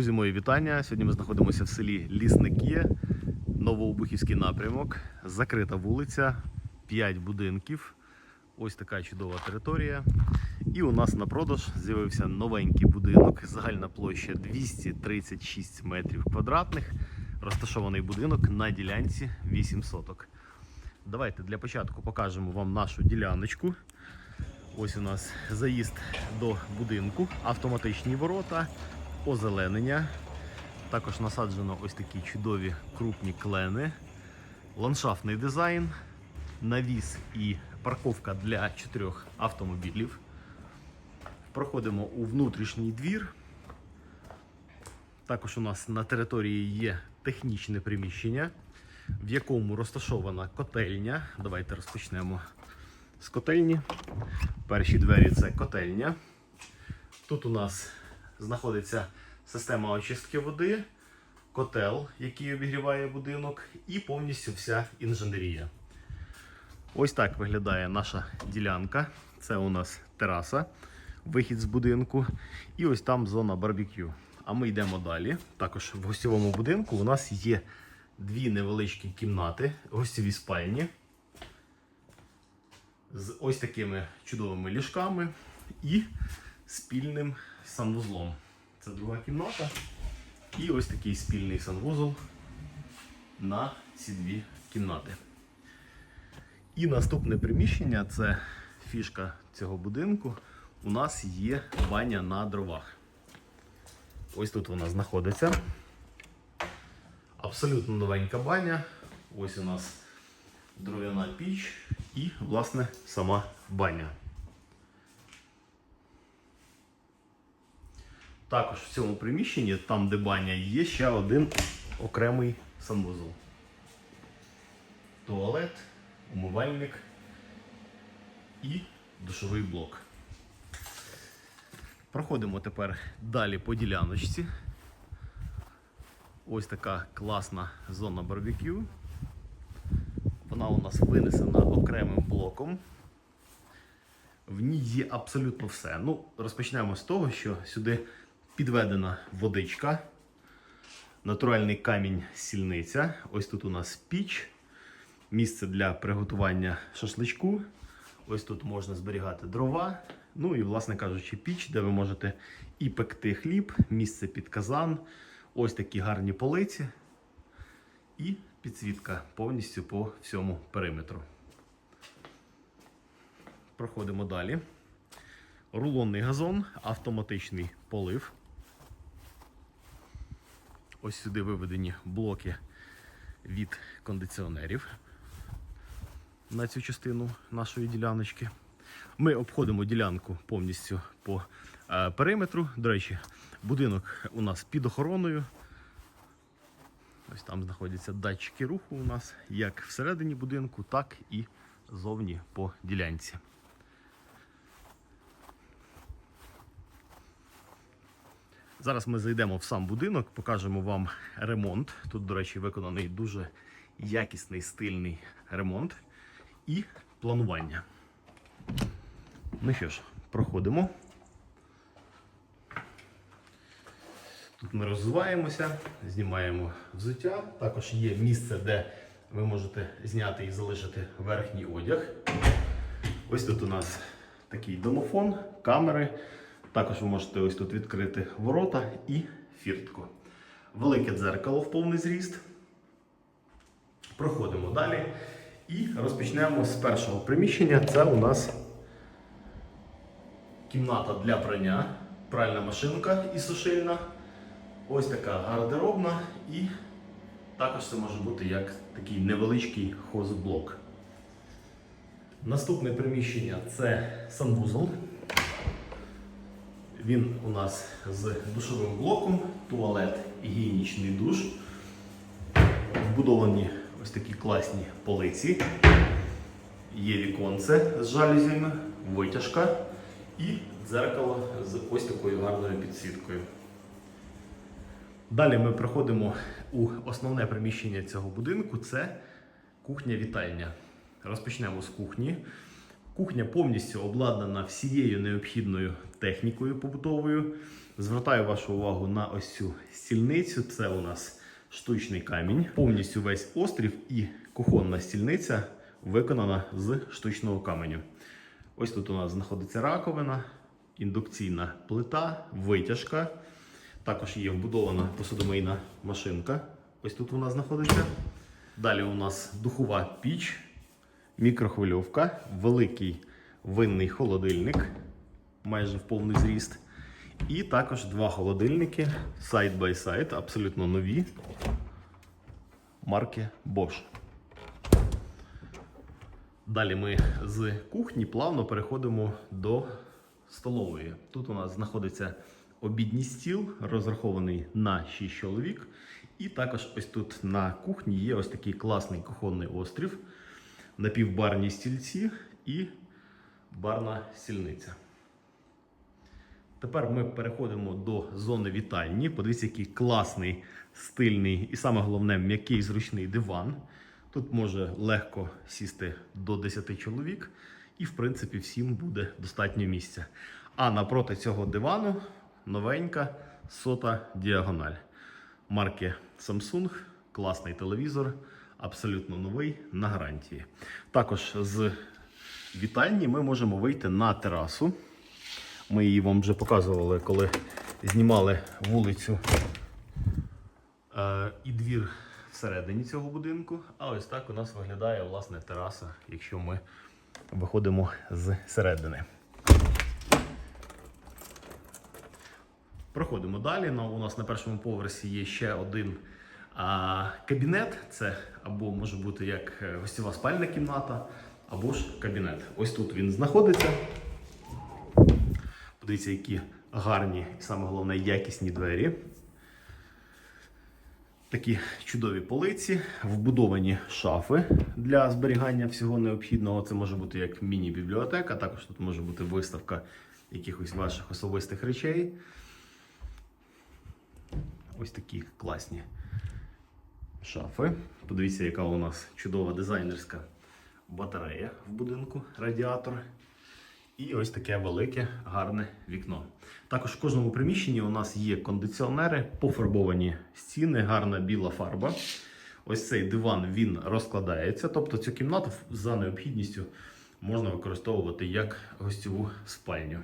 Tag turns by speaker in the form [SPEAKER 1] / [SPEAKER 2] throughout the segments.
[SPEAKER 1] Друзі, мої вітання. Сьогодні ми знаходимося в селі Лісники, Новообухівський напрямок, закрита вулиця, 5 будинків. Ось така чудова територія. І у нас на продаж з'явився новенький будинок. Загальна площа 236 метрів квадратних. Розташований будинок на ділянці 8 соток. Давайте для початку покажемо вам нашу діляночку. Ось у нас заїзд до будинку, автоматичні ворота, озеленення. Також насаджено ось такі чудові крупні клени, ландшафтний дизайн, навіс і парковка для чотирьох автомобілів. Проходимо у внутрішній двір. Також у нас на території є технічне приміщення, в якому розташована котельня. Давайте розпочнемо з котельні. Перші двері це котельня. Тут у нас знаходиться система очистки води, котел, який обігріває будинок, і повністю вся інженерія. Ось так виглядає наша ділянка. Це у нас тераса, вихід з будинку. І ось там зона барбекю. А ми йдемо далі. Також в гостьовому будинку у нас є дві невеличкі кімнати, гостьові спальні з ось такими чудовими ліжками і спільним санвузлом. Це друга кімната. І ось такий спільний санвузол на ці дві кімнати. І наступне приміщення це фішка цього будинку. У нас є баня на дровах. Ось тут вона знаходиться. Абсолютно новенька баня. Ось у нас дров'яна піч і, власне, сама баня. Також в цьому приміщенні, там де баня, є ще один окремий санвузол. Туалет, умивальник і душовий блок. Проходимо тепер далі по діляночці. Ось така класна зона барбекю. Вона у нас винесена окремим блоком. В ній є абсолютно все. Ну, розпочнемо з того, що сюди підведена водичка, натуральний камінь сільниця. Ось тут у нас піч, місце для приготування шашличку. Ось тут можна зберігати дрова. Ну і, власне кажучи, піч, де ви можете і пекти хліб, місце під казан. Ось такі гарні полиці. І підсвітка повністю по всьому периметру. Проходимо далі. Рулонний газон, автоматичний полив. Ось сюди виведені блоки від кондиціонерів на цю частину нашої діляночки. Ми обходимо ділянку повністю по е, периметру. До речі, будинок у нас під охороною. Ось там знаходяться датчики руху у нас як всередині будинку, так і зовні по ділянці. Зараз ми зайдемо в сам будинок, покажемо вам ремонт. Тут, до речі, виконаний дуже якісний стильний ремонт і планування. Ну що ж, проходимо. Тут ми розвиваємося, знімаємо взуття. Також є місце, де ви можете зняти і залишити верхній одяг. Ось тут у нас такий домофон, камери. Також ви можете ось тут відкрити ворота і фіртку. Велике дзеркало в повний зріст. Проходимо далі і розпочнемо з першого приміщення. Це у нас кімната для прання, пральна машинка і сушильна. Ось така гардеробна, і також це може бути як такий невеличкий хозблок. Наступне приміщення це санвузол. Він у нас з душовим блоком, туалет гігієнічний душ. Вбудовані ось такі класні полиці. Є віконце з жалюзями, витяжка і дзеркало з ось такою гарною підсвіткою. Далі ми проходимо у основне приміщення цього будинку це кухня-вітальня. Розпочнемо з кухні. Кухня повністю обладнана всією необхідною технікою побутовою. Звертаю вашу увагу на ось цю стільницю. Це у нас штучний камінь. Повністю весь острів і кухонна стільниця виконана з штучного каменю. Ось тут у нас знаходиться раковина, індукційна плита, витяжка. Також є вбудована посудомийна машинка. Ось тут вона знаходиться. Далі у нас духова піч, мікрохвильовка, великий винний холодильник, майже в повний зріст. І також два холодильники side by side, абсолютно нові марки Bosch. Далі ми з кухні плавно переходимо до столової. Тут у нас знаходиться обідній стіл, розрахований на 6 чоловік. І також ось тут на кухні є ось такий класний кухонний острів, напівбарні стільці і барна стільниця. Тепер ми переходимо до зони вітальні. Подивіться, який класний, стильний і саме головне м'який зручний диван. Тут може легко сісти до 10 чоловік, і в принципі всім буде достатньо місця. А напроти цього дивану новенька сота діагональ марки Samsung, класний телевізор, абсолютно новий на гарантії. Також з вітальні ми можемо вийти на терасу. Ми її вам вже показували, коли знімали вулицю е, і двір всередині цього будинку. А ось так у нас виглядає власне тераса, якщо ми виходимо з середини. Проходимо далі. Ну, у нас на першому поверсі є ще один а, кабінет. Це або може бути як е, гостєва спальна кімната, або ж кабінет. Ось тут він знаходиться. Подивіться, які гарні і саме головне якісні двері. Такі чудові полиці, вбудовані шафи для зберігання всього необхідного. Це може бути як міні-бібліотека, також тут може бути виставка якихось ваших особистих речей. Ось такі класні шафи. Подивіться, яка у нас чудова дизайнерська батарея в будинку, радіатор. І ось таке велике гарне вікно. Також в кожному приміщенні у нас є кондиціонери, пофарбовані стіни, гарна біла фарба. Ось цей диван він розкладається. Тобто цю кімнату за необхідністю можна використовувати як гостьову спальню.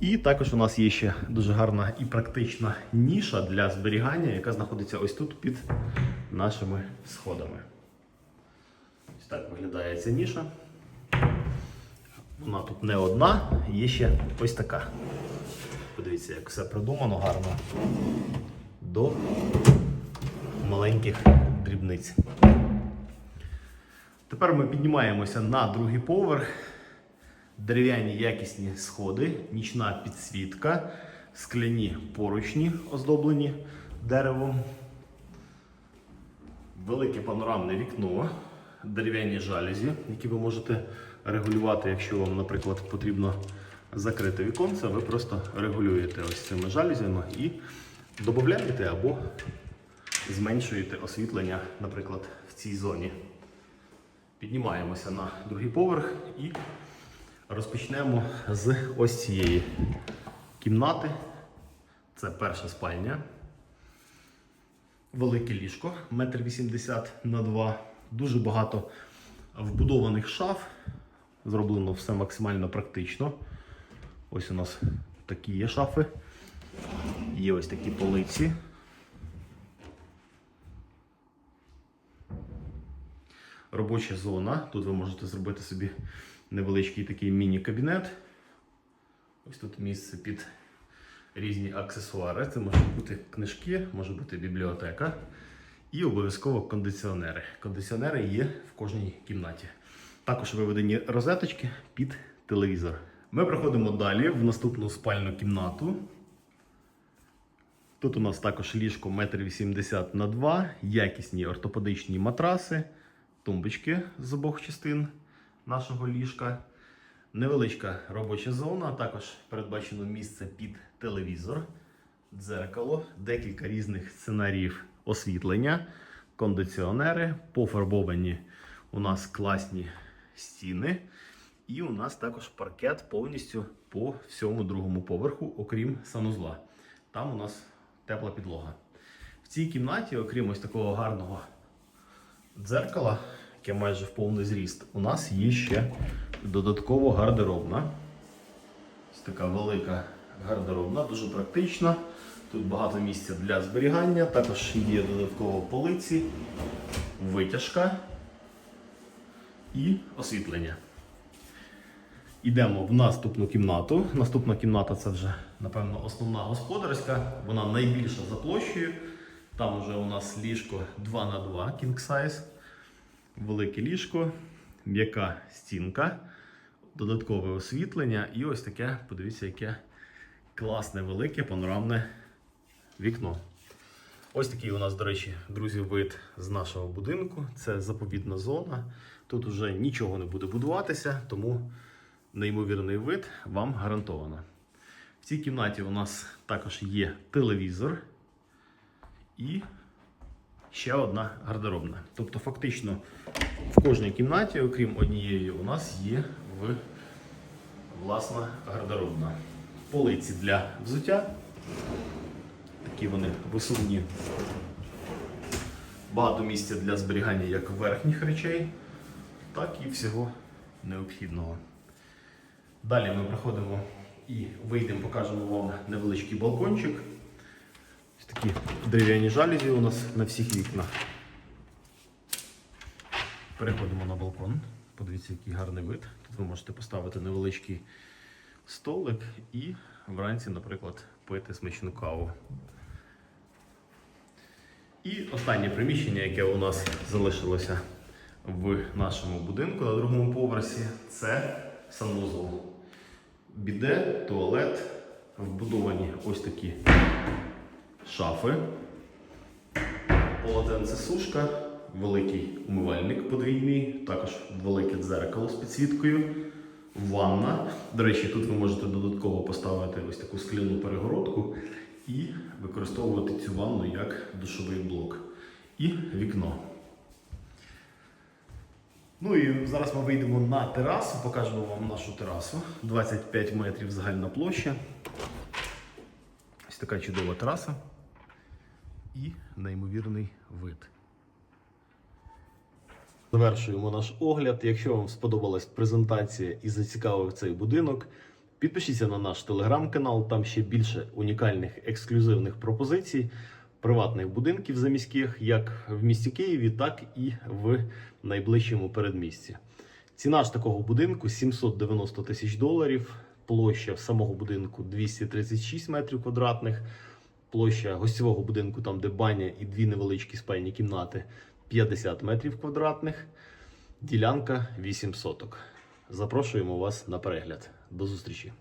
[SPEAKER 1] І також у нас є ще дуже гарна і практична ніша для зберігання, яка знаходиться ось тут під нашими сходами. Ось так виглядає ця ніша. Вона тут не одна, є ще ось така. Подивіться, як все продумано гарно до маленьких дрібниць. Тепер ми піднімаємося на другий поверх. Дерев'яні якісні сходи, нічна підсвітка, скляні поручні, оздоблені деревом, велике панорамне вікно, дерев'яні жалюзі, які ви можете регулювати, якщо вам, наприклад, потрібно закрити віконце, ви просто регулюєте ось цими жалюзями і додаєте або зменшуєте освітлення, наприклад, в цій зоні. Піднімаємося на другий поверх і розпочнемо з ось цієї кімнати. Це перша спальня. Велике ліжко, 1,80 м на 2 Дуже багато вбудованих шаф. Зроблено все максимально практично. Ось у нас такі є шафи. Є ось такі полиці. Робоча зона. Тут ви можете зробити собі невеличкий такий міні-кабінет. Ось тут місце під різні аксесуари. Це можуть бути книжки, може бути бібліотека. І обов'язково кондиціонери. Кондиціонери є в кожній кімнаті. Також виведені розеточки під телевізор. Ми проходимо далі в наступну спальну кімнату. Тут у нас також ліжко 1,80 м на 2 якісні ортопедичні матраси, тумбочки з обох частин нашого ліжка. Невеличка робоча зона, а також передбачено місце під телевізор, дзеркало, декілька різних сценаріїв освітлення, кондиціонери, пофарбовані у нас класні стіни. І у нас також паркет повністю по всьому другому поверху, окрім санузла. Там у нас тепла підлога. В цій кімнаті, окрім ось такого гарного дзеркала, яке майже в повний зріст, у нас є ще додатково гардеробна. Ось така велика гардеробна, дуже практична. Тут багато місця для зберігання, також є додатково полиці, витяжка і освітлення. Йдемо в наступну кімнату. Наступна кімната це вже, напевно, основна господарська. Вона найбільша за площею. Там вже у нас ліжко 2 на 2 king size. Велике ліжко, м'яка стінка, додаткове освітлення і ось таке, подивіться, яке класне, велике панорамне вікно. Ось такий у нас, до речі, друзі, вид з нашого будинку. Це заповідна зона. Тут вже нічого не буде будуватися, тому неймовірний вид вам гарантовано. В цій кімнаті у нас також є телевізор і ще одна гардеробна. Тобто, фактично, в кожній кімнаті, окрім однієї, у нас є в, власна гардеробна. Полиці для взуття. Такі вони висувні. Багато місця для зберігання як верхніх речей, так і всього необхідного. Далі ми проходимо і вийдемо, покажемо вам невеличкий балкончик. Такі дерев'яні жалюзі у нас на всіх вікнах. Переходимо на балкон. Подивіться, який гарний вид. Тут ви можете поставити невеличкий столик і вранці, наприклад, пити смачну каву. І останнє приміщення, яке у нас залишилося в нашому будинку на другому поверсі, це санвузол. Біде, туалет, вбудовані ось такі шафи, полотенце сушка, великий умивальник подвійний, також велике дзеркало з підсвіткою, ванна. До речі, тут ви можете додатково поставити ось таку скляну перегородку і використовувати цю ванну як душовий блок. І вікно. Ну і зараз ми вийдемо на терасу, покажемо вам нашу терасу. 25 метрів загальна площа. Ось така чудова тераса і неймовірний вид. Завершуємо наш огляд. Якщо вам сподобалась презентація і зацікавив цей будинок, підпишіться на наш телеграм-канал, там ще більше унікальних ексклюзивних пропозицій, приватних будинків заміських, як в місті Києві, так і в найближчому передмісті. Ціна ж такого будинку 790 тисяч доларів, площа самого будинку 236 метрів квадратних, площа гостєвого будинку, там де баня і дві невеличкі спальні кімнати 50 метрів квадратних, ділянка 8 соток. Запрошуємо вас на перегляд. До зустрічі!